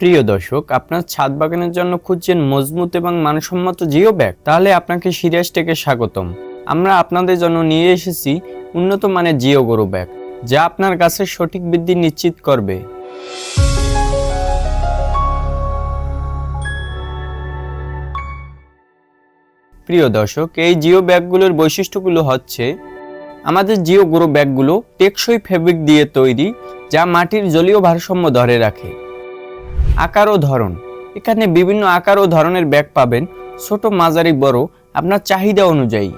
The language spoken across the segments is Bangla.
প্রিয় দর্শক, আপনার ছাদ বাগানের জন্য খুঁজছেন মজবুত এবং মানসম্মত জিও ব্যাগ তাহলে আপনাকে সিরিয়াস টেকে স্বাগতম। আমরা আপনাদের জন্য নিয়ে এসেছি উন্নত মানের জিও গরু ব্যাগ, যা আপনার গাছের সঠিক বৃদ্ধি নিশ্চিত করবে। প্রিয় দর্শক, এই জিও ব্যাগগুলোর বৈশিষ্ট্যগুলো হচ্ছে, আমাদের জিও গ্রো ব্যাগগুলো টেকসই ফেব্রিক দিয়ে তৈরি, যা মাটির জলীয় ভারসাম্য ধরে রাখে। আকার ও ধরন। এখানে বিভিন্ন আকার ও ধরনের ব্যাগ পাবেন। ছোট, মাঝারি, বড়, আপনার চাহিদা অনুযায়ী।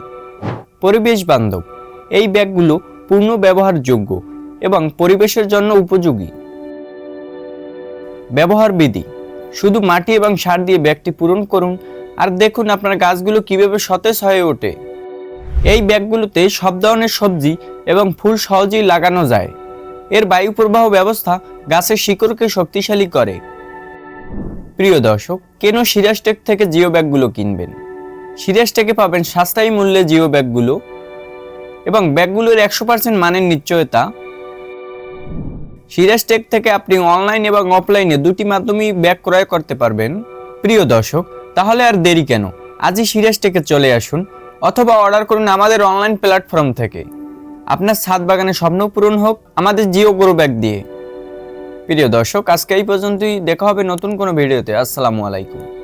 পরিবেশ বান্ধব। এই ব্যাগগুলো পূর্ণ ব্যবহারযোগ্য এবং পরিবেশের জন্য উপযোগী। ব্যবহার বিধি শুধু মাটি এবং সার দিয়ে ব্যাগটি পূরণ করুন। আর দেখুন আপনার গাছগুলো কীভাবে সতেজ হয়ে ওঠে। এই ব্যাগগুলোতে সব ধরনের সবজি এবং ফুল সহজেই লাগানো যায়। এর বায়ু প্রবাহ ব্যবস্থা গাছের শিকড়কে শক্তিশালী করে। প্রিয় দর্শক, কেন সিরাজটেক থেকে জিও ব্যাগগুলো কিনবেন? সিরাজটেকে পাবেন সাশ্রয়ী মূল্যে জিও ব্যাগগুলো এবং ব্যাগগুলোর একশো পার্সেন্ট মানের নিশ্চয়তা। সিরাজটেক থেকে আপনি অনলাইন এবং অফলাইনে দুটি মাধ্যমেই ব্যাগ ক্রয় করতে পারবেন। প্রিয় দর্শক, তাহলে আর দেরি কেন? আজই সিরাজটেকে চলে আসুন অথবা অর্ডার করুন আমাদের অনলাইন প্ল্যাটফর্ম থেকে। আপনার ছাদ বাগানে স্বপ্ন পূরণ হোক, আমাদের জিও গ্রো ব্যাগ দিয়ে। প্রিয় দর্শক আজকে এই পর্যন্তই। দেখা হবে নতুন কোনো ভিডিওতে। আসসালামু আলাইকুম।